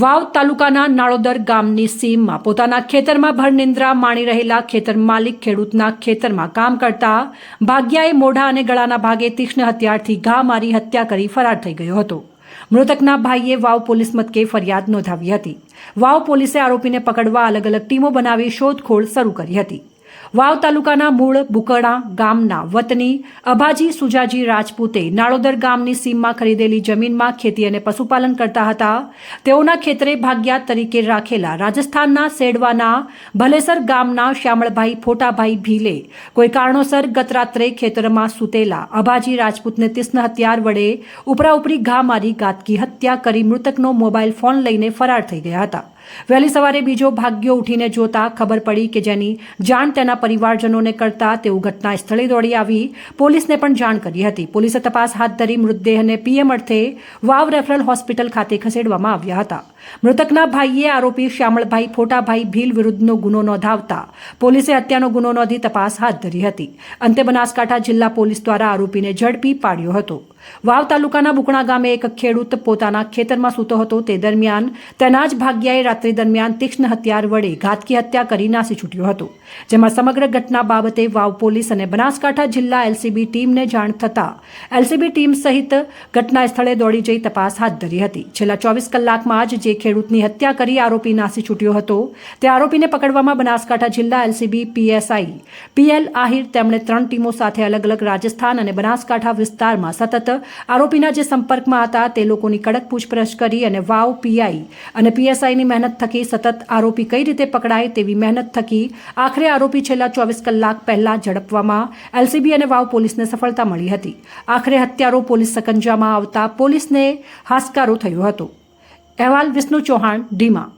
વાવ તાલુકાના નાળોદર ગામની સીમમાં પોતાના ખેતરમાં ભરનિંદ્રા માણી રહેલા ખેતર માલિક ખેડૂતના ખેતરમાં કામ કરતા ભાગ્યાએ મોઢા અને ગળાના ભાગે તીક્ષ્ણ હથિયારથી ઘા મારી હત્યા કરી ફરાર થઈ ગયો હતો. મૃતકના ભાઈએ વાવ પોલીસ મથકે ફરિયાદ નોંધાવી હતી. વાવ પોલીસે આરોપીને પકડવા અલગ અલગ ટીમો બનાવી શોધખોળ શરૂ કરી હતી. વાવ તાલુકાના મૂળ બુકડા ગામના વતની અભાજી સુજાજી રાજપૂતે નાળોદર ગામની સીમમાં ખરીદેલી જમીનમાં ખેતી અને પશુપાલન કરતા હતા. તેઓના ખેતરે ભાગ્યા તરીકે રાખેલા રાજસ્થાનના સેડવાના ભલેસર ગામના શ્યામળભાઈ ફોટાભાઈ ભીલે કોઈ કારણોસર ગતરાત્રે ખેતરમાં સૂતેલા અભાજી રાજપૂતને તીક્ષ્ણ હથિયાર વડે ઉપરાઉપરી ઘા મારી ગાતકી હત્યા કરી મૃતકનો મોબાઈલ ફોન લઈને ફરાર થઈ ગયા હતા. વહેલી સવારે બીજો ભાગ્યો ઉઠીને જોતા ખબર પડી કે જેની જાણ તેના પરિવારજનોને કરતા તેઓ ઘટના સ્થળે દોડી આવી. પોલીસને પણ જાણ કરી હતી. પોલીસે તપાસ હાથ ધરી મૃતદેહને પીએમ અર્થે વાવ રેફરલ હોસ્પિટલ ખાતે ખસેડવામાં આવ્યા હતા. મૃતકના ભાઈએ આરોપી શ્યામળભાઈ, ફોટાભાઈ ભીલ વિરુદ્ધનો ગુનો નોંધાવતા પોલીસે હત્યાનો ગુનો નોંધી તપાસ હાથ ધરી હતી. અંતે બનાસકાંઠા જિલ્લા પોલીસ દ્વારા આરોપીને ઝડપી પાડ્યો હતો. વાવ તાલુકાના બુકણા ગામે એક ખેડૂત પોતાના ખેતરમાં સૂતો હતો. તે દરમિયાન તેના જ ભાગ્યાએ રાત્રિ દરમિયાન તીક્ષ્ણ હથિયાર વડે ઘાતકી હત્યા કરી નાસી છૂટ્યો હતો. જેમાં સમગ્ર ઘટના બાબતે વાવ પોલીસ અને બનાસકાંઠા જિલ્લા એલસીબી ટીમને જાણ થતાં એલસીબી ટીમ સહિત ઘટના સ્થળે દોડી જઈ તપાસ હાથ ધરી હતી. છેલ્લા ચોવીસ કલાકમાં જ જે ખેડૂતની હત્યા કરી આરોપી નાસી છૂટ્યો હતો, તે આરોપીને પકડવામાં બનાસકાંઠા જિલ્લા એલસીબી પીએસઆઈ પીએલ આહિર, તેમણે ત્રણ ટીમો સાથે અલગ અલગ રાજસ્થાન અને બનાસકાંઠા વિસ્તારમાં સતત આરોપીના જે સંપર્કમાં હતા તે લોકોની કડક પૂછપરછ કરી અને વાવ પીઆઈ અને પીએસઆઈની મહેનત થકી સતત આરોપી કઈ રીતે પકડાય તેવી મહેનત થકી આખરે આરોપી છેલ્લા ચોવીસ કલાક પહેલા ઝડપવામાં એલસીબી અને વાવ પોલીસને સફળતા મળી હતી. આખરે હત્યારો પોલીસ સકંજામાં આવતા પોલીસને હાશકારો થયો હતો. અહેવાલ વિષ્ણુ ચૌહાણ, ડીમા.